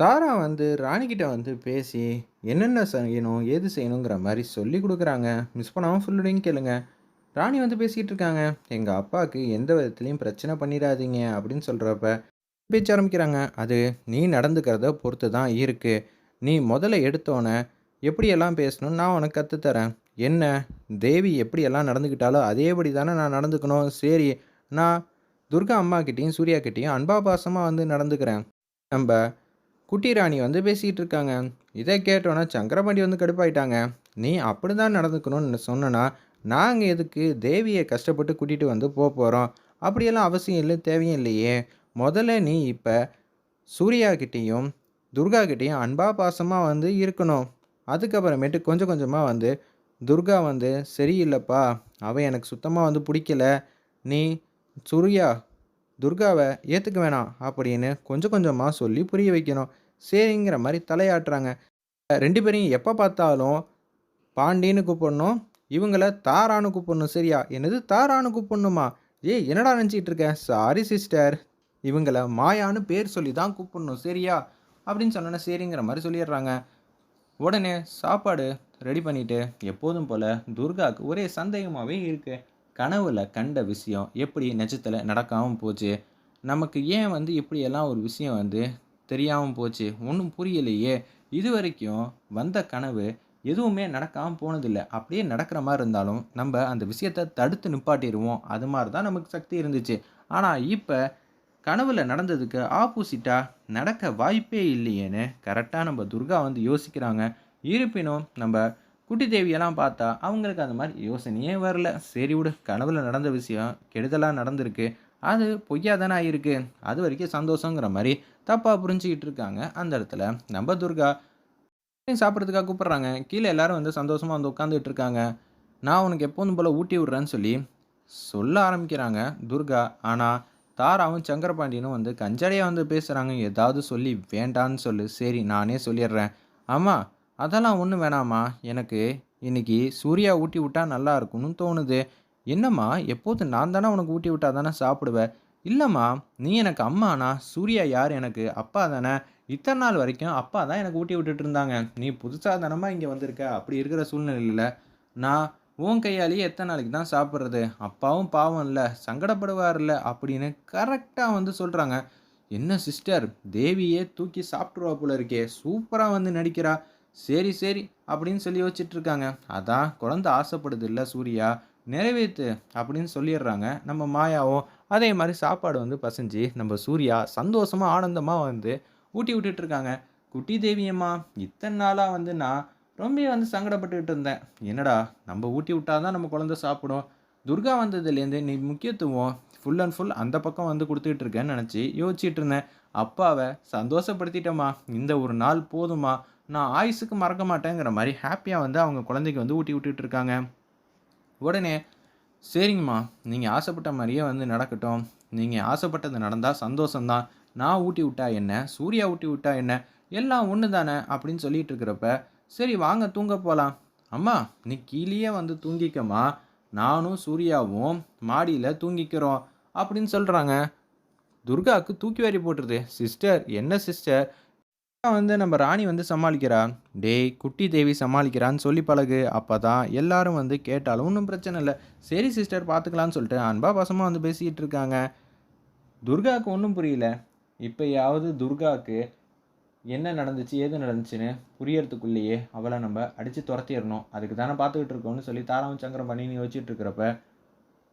தாரா வந்து ராணிக்கிட்ட வந்து பேசி என்னென்ன செய்யணும் ஏது செய்யணுங்கிற மாதிரி சொல்லி கொடுக்குறாங்க. மிஸ் பண்ணாமல் ஃபுல்லுடையும் கேளுங்க. ராணி வந்து பேசிக்கிட்டு இருக்காங்க. எங்கள் அப்பாவுக்கு எந்த விதத்துலையும் பிரச்சனை பண்ணிடாதீங்க அப்படின்னு சொல்கிறப்ப பேச்ச ஆரம்பிக்கிறாங்க. அது நீ நடந்துக்கிறத பொறுத்து தான் இருக்குது நீ முதல்ல எடுத்தோன்னே எப்படியெல்லாம் பேசணும்னு நான் உனக்கு கற்றுத்தரேன் என்ன தேவி எப்படியெல்லாம் நடந்துக்கிட்டாலோ அதேபடி தானே நான் நடந்துக்கணும். சரி நான் துர்கா அம்மாக்கிட்டேயும் சூர்யாக்கிட்டேயும் அன்பா பாசமாக வந்து நடந்துக்கிறேன். நம்ம குட்டி ராணி வந்து பேசிக்கிட்டு இருக்காங்க இதை கேட்டோன்னே சங்கரபாண்டி வந்து கடுப்பாயிட்டாங்க. நீ அப்படி தான் நடந்துக்கணும்னு சொன்னனா நாங்கள் எதுக்கு தேவியை கஷ்டப்பட்டு கூட்டிகிட்டு வந்து போக போகிறோம் அப்படியெல்லாம் அவசியம் இல்லை தேவையும் இல்லையே. முதல்ல நீ இப்போ சூர்யா கிட்டேயும் அன்பா பாசமாக வந்து இருக்கணும். அதுக்கப்புறமேட்டு கொஞ்சம் கொஞ்சமாக வந்து துர்கா வந்து சரியில்லைப்பா அவன் எனக்கு சுத்தமாக வந்து பிடிக்கல. நீ சூர்யா துர்காவை ஏற்றுக்க வேணாம் அப்படின்னு கொஞ்சம் கொஞ்சமாக சொல்லி புரிய வைக்கணும். சரிங்கிற மாதிரி தலையாட்டுறாங்க. ரெண்டு பேரையும் எப்போ பார்த்தாலும் பாண்டின்னு கூப்பிடணும் இவங்கள தாரான்னு கூப்பிடணும். சரியா? என்னது தாரான்னு கூப்பிடணுமா? ஏய் என்னடா நினச்சிட்டு இருக்கேன் சாரி சிஸ்டர் இவங்கள மாயான்னு பேர் சொல்லி தான் கூப்பிடணும். சரியா? அப்படின்னு சொன்னோன்னே சரிங்கிற மாதிரி சொல்லிடுறாங்க. உடனே சாப்பாடு ரெடி பண்ணிவிட்டு எப்போதும் போல் துர்காவுக்கு ஒரே சந்தேகமாகவே இருக்குது கனவுல கண்ட விஷயம் எப்படி நிஜத்தில் நடக்காமல் போச்சு? நமக்கு ஏன் வந்து இப்படியெல்லாம் ஒரு விஷயம் வந்து தெரியாமல் போச்சு. ஒன்றும் புரியலையே. இது வரைக்கும் வந்த கனவு எதுவுமே நடக்காமல் போனதில்லை. அப்படியே நடக்கிற மாதிரி இருந்தாலும் நம்ம அந்த விஷயத்தை தடுத்து நிப்பாட்டிடுவோம். அது மாதிரி தான் நமக்கு சக்தி இருந்துச்சு. ஆனால் இப்போ கனவில் நடந்ததுக்கு ஆப்போசிட்டாக நடக்க வாய்ப்பே இல்லையேன்னு கரெக்டாக நம்ம துர்கா வந்து யோசிக்கிறாங்க. இருப்பினும் நம்ம குட்டி தேவியெல்லாம் பார்த்தா அவங்களுக்கு அந்த மாதிரி யோசனையே வரல. சரி விடு கனவில் நடந்த விஷயம் கெடுதலாக நடந்திருக்கு. அது பொய்யா தானே ஆகிருக்கு அது வரைக்கும் சந்தோஷங்கிற மாதிரி தப்பாக புரிஞ்சுக்கிட்டு இருக்காங்க. அந்த இடத்துல நம்ம துர்கா சாப்பிட்றதுக்காக கூப்பிட்றாங்க. கீழே எல்லாரும் வந்து சந்தோஷமாக வந்து உட்காந்துட்டு இருக்காங்க. நான் உனக்கு எப்போதும் போல் ஊட்டி விட்றேன்னு சொல்லி சொல்ல ஆரம்பிக்கிறாங்க துர்கா. ஆனால் தாராவும் சங்கரபாண்டியனும் வந்து கஞ்சடையாக வந்து பேசுகிறாங்க ஏதாவது சொல்லி வேண்டான்னு சொல்லு. சரி நானே சொல்லிடுறேன். ஆமாம் அதெல்லாம் ஒன்றும் வேணாம்மா. எனக்கு இன்றைக்கி சூர்யா ஊட்டி விட்டா நல்லா இருக்கும்னு தோணுது. என்னம்மா எப்போதும் நான் தானே உனக்கு ஊட்டி விட்டா தானே சாப்பிடுவேன் இல்லைம்மா நீ எனக்கு அம்மானா சூர்யா யார் எனக்கு? அப்பா தானே. இத்தனை நாள் வரைக்கும் அப்பா தான் எனக்கு ஊட்டி விட்டுட்டு இருந்தாங்க. நீ புதுசாக தானம்மா இங்கே வந்திருக்க? அப்படி இருக்கிற சூழ்நிலையில் நான் உன் கையாலேயே எத்தனை நாளைக்கு தான் சாப்பிட்றது? அப்பாவும் பாவம் இல்லை சங்கடப்படுவார்ல அப்படின்னு கரெக்டாக வந்து சொல்கிறாங்க என்ன சிஸ்டர் தேவியே தூக்கி சாப்பிட்ருவா போல இருக்கே. சூப்பராக வந்து நடிக்கிறா. சரி சரி அப்படின்னு சொல்லி வச்சிட்ருக்காங்க அதான் குழந்தை ஆசைப்படுது இல்லை சூர்யா. நிறைவேற்று அப்படின்னு சொல்லிடுறாங்க. நம்ம மாயாவும் அதே மாதிரி சாப்பாடு வந்து பசைஞ்சு நம்ம சூர்யா சந்தோஷமாக ஆனந்தமாக வந்து ஊட்டி விட்டுட்டு இருக்காங்க குட்டி தேவியம்மா இத்தனை நாளாக வந்து நான் ரொம்ப வந்து சங்கடப்பட்டுக்கிட்டு இருந்தேன். என்னடா நம்ம ஊட்டி விட்டால் தான் நம்ம குழந்தை சாப்பிடும். துர்கா வந்ததுலேருந்து நீ முக்கியத்துவம் ஃபுல் அண்ட் ஃபுல் அந்த பக்கம் வந்து கொடுத்துக்கிட்டு இருக்கேன்னு நினச்சி யோசிச்சுட்டு இருந்தேன். அப்பாவை சந்தோஷப்படுத்திட்டேம்மா. இந்த ஒரு நாள் போதுமா நான் ஆயுஸுக்கு மறக்க மாட்டேங்கிற மாதிரி ஹாப்பியாக வந்து அவங்க குழந்தைக்கு வந்து ஊட்டி விட்டுட்டு இருக்காங்க. உடனே சரிங்கம்மா நீங்கள் ஆசைப்பட்ட மாதிரியே வந்து நடக்கட்டும். நீங்கள் ஆசைப்பட்டது நடந்தால் சந்தோஷம்தான். நான் ஊட்டி விட்டா என்ன? சூர்யா ஊட்டி விட்டா என்ன? எல்லாம் ஒன்று தானே அப்படின்னு சொல்லிட்டு இருக்கிறப்ப சரி வாங்க தூங்க போகலாம் அம்மா நீ கீழேயே வந்து தூங்கிக்கம்மா. நானும் சூர்யாவும் மாடியில் தூங்கிக்கிறோம். அப்படின்னு சொல்கிறாங்க துர்காவுக்கு தூக்கி வாரி போட்டுருது. சிஸ்டர் என்ன சிஸ்டர்? வந்து நம்ம ராணி வந்து சமாளிக்கிறா? டேய் குட்டி தேவி சமாளிக்கிறான்னு சொல்லி பழகு. அப்போ தான் எல்லாரும் வந்து கேட்டாலும் ஒன்றும் பிரச்சனை இல்லை. சரி சிஸ்டர் பார்த்துக்கலான்னு சொல்லிட்டு அன்பா பசமாக வந்து பேசிக்கிட்டு இருக்காங்க. துர்காவுக்கு ஒன்றும் புரியல. இப்போயாவது துர்காவுக்கு என்ன நடந்துச்சு ஏது நடந்துச்சுன்னு புரியறதுக்குள்ளேயே அவளை நம்ம அடித்து துரத்திடணும். அதுக்கு தானே பார்த்துக்கிட்டு இருக்கோம்னு சொல்லி தாராவும் சங்கரம் பண்ணி யோசிச்சுட்டு இருக்கிறப்ப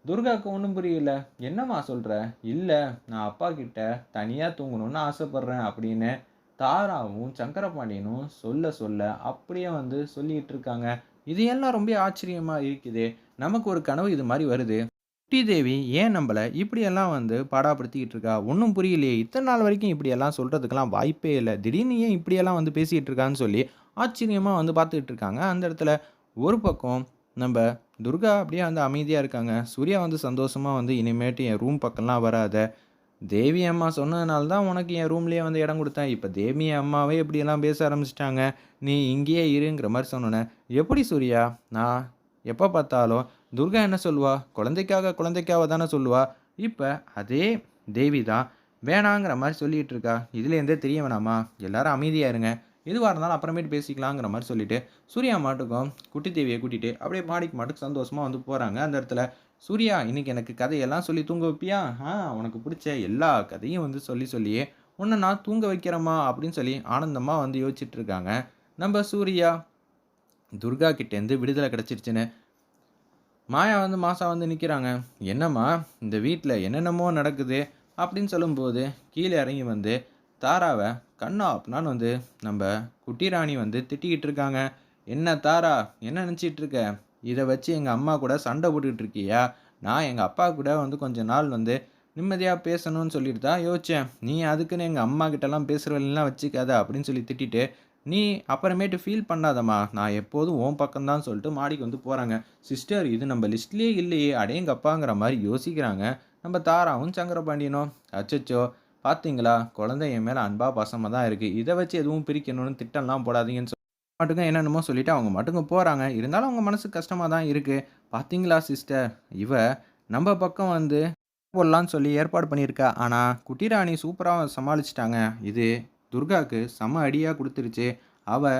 துர்காவுக்கு ஒன்றும் புரியல. என்னம்மா சொல்கிற இல்லை நான் அப்பா கிட்ட தனியாக தூங்கணும்னு ஆசைப்பட்றேன் அப்படின்னு தாராவும் சங்கரபாண்டியனும் சொல்ல சொல்ல அப்படியே வந்து சொல்லிட்டு இருக்காங்க. இது எல்லாம் ரொம்ப ஆச்சரியமாக இருக்குது. நமக்கு ஒரு கனவு இது மாதிரி வருது. குட்டி தேவி ஏன் நம்மளை இப்படியெல்லாம் வந்து பாடாப்படுத்திக்கிட்டு இருக்கா? ஒன்றும் புரியலையே. இத்தனை நாள் வரைக்கும் இப்படியெல்லாம் சொல்கிறதுக்கெல்லாம் வாய்ப்பே இல்லை. திடீர்னு ஏன் இப்படியெல்லாம் வந்து பேசிகிட்டு இருக்கான்னு சொல்லி ஆச்சரியமாக வந்து பார்த்துக்கிட்டு இருக்காங்க. அந்த இடத்துல ஒரு பக்கம் நம்ம துர்கா அப்படியே வந்து அமைதியாக இருக்காங்க. சூர்யா வந்து சந்தோஷமாக வந்து இனிமேட்டு என் ரூம் பக்கம்லாம் வராத. தேவி அம்மா சொன்னதுனால தான் உனக்கு என் ரூம்லேயே வந்து இடம் கொடுத்தேன். இப்போ தேவி அம்மாவே இப்படியெல்லாம் பேச ஆரம்பிச்சிட்டாங்க. நீ இங்கேயே இருங்கிற மாதிரி சொன்னேன் எப்படி சூர்யா? நான் எப்போ பார்த்தாலும் துர்கா என்ன சொல்லுவா? குழந்தைக்காக குழந்தைக்காக தானே சொல்லுவா? இப்போ அதே தேவி தான் வேணாங்கிற மாதிரி சொல்லிகிட்டு இருக்கா. இதுலேருந்தே தெரிய வேணாமா? எல்லாரும் அமைதியாக இருங்க. எதுவாக இருந்தாலும் அப்புறமேட்டு பேசிக்கலாங்கிற மாதிரி சொல்லிட்டு சூர்யா மாட்டுக்கும் குட்டி தேவியை கூட்டிகிட்டு அப்படியே மாடிக்கு மாட்டுக்கு சந்தோஷமாக வந்து போகிறாங்க அந்த இடத்துல சூர்யா இன்னைக்கு எனக்கு கதையெல்லாம் சொல்லி தூங்க வைப்பியா? ஆ உனக்கு பிடிச்ச எல்லா கதையும் வந்து சொல்லி சொல்லியே உன்னை நான் தூங்க வைக்கிறேம்மா அப்படின்னு சொல்லி ஆனந்தமாக வந்து யோசிச்சுட்டு இருக்காங்க நம்ம சூர்யா துர்கா கிட்டேருந்து விடுதலை கிடச்சிருச்சுன்னு. மாயா வந்து மாசா வந்து நிற்கிறாங்க என்னம்மா இந்த வீட்டில் என்னென்னமோ நடக்குது அப்படின்னு சொல்லும்போது கீழே இறங்கி வந்து தாராவை கண்ணா அப்படின்னான்னு வந்து நம்ம குட்டி ராணி வந்து திட்டிக்கிட்டு இருக்காங்க என்ன தாரா என்ன நினச்சிட்டு இருக்க இதை வச்சு எங்கள் அம்மா கூட சண்டை போட்டுக்கிட்டு இருக்கியா? நான் எங்கள் அப்பா கூட வந்து கொஞ்ச நாள் வந்து நிம்மதியாக பேசணும்னு சொல்லிட்டு தான் யோசித்தேன் நீ அதுக்குன்னு எங்கள் அம்மா கிட்டலாம் பேசுகிறவெல்லாம் வச்சுக்காத அப்படின்னு சொல்லி திட்டிட்டு நீ அப்புறமேட்டு ஃபீல் பண்ணாதம்மா. நான் எப்போதும் உன் பக்கம்தான் சொல்லிட்டு மாடிக்கு வந்து போகிறாங்க சிஸ்டர் இது நம்ம லிஸ்ட்லேயே இல்லையே. அடேங்கப்பாங்கிற மாதிரி யோசிக்கிறாங்க. நம்ம தாராவும் சங்கரபாண்டியனும். அச்சச்சோ பார்த்தீங்களா குழந்தை என் மேலே அன்பா பாசமாக தான் இருக்குது இதை வச்சு எதுவும் பிரிக்கணும்னு திட்டம்லாம் போடாதீங்கன்னு மட்டுங்க என்னென்னமோ சொல்லிட்டு அவங்க மட்டுங்க போகிறாங்க இருந்தாலும் அவங்க மனசு கஷ்டமாக தான் இருக்குது பார்த்தீங்களா சிஸ்டர் இவ நம்ம பக்கம் வந்து போடலான்னு சொல்லி ஏற்பாடு பண்ணியிருக்கா. ஆனால் குட்டிராணி சூப்பராக சமாளிச்சிட்டாங்க. இது துர்காவுக்கு செம அடியாக கொடுத்துருச்சு. அவள்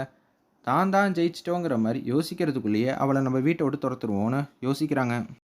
தான் தான் ஜெயிச்சிட்டோங்கிற மாதிரி யோசிக்கிறதுக்குள்ளேயே அவளை நம்ம வீட்டை விட்டு துரத்துருவோன்னு யோசிக்கிறாங்க.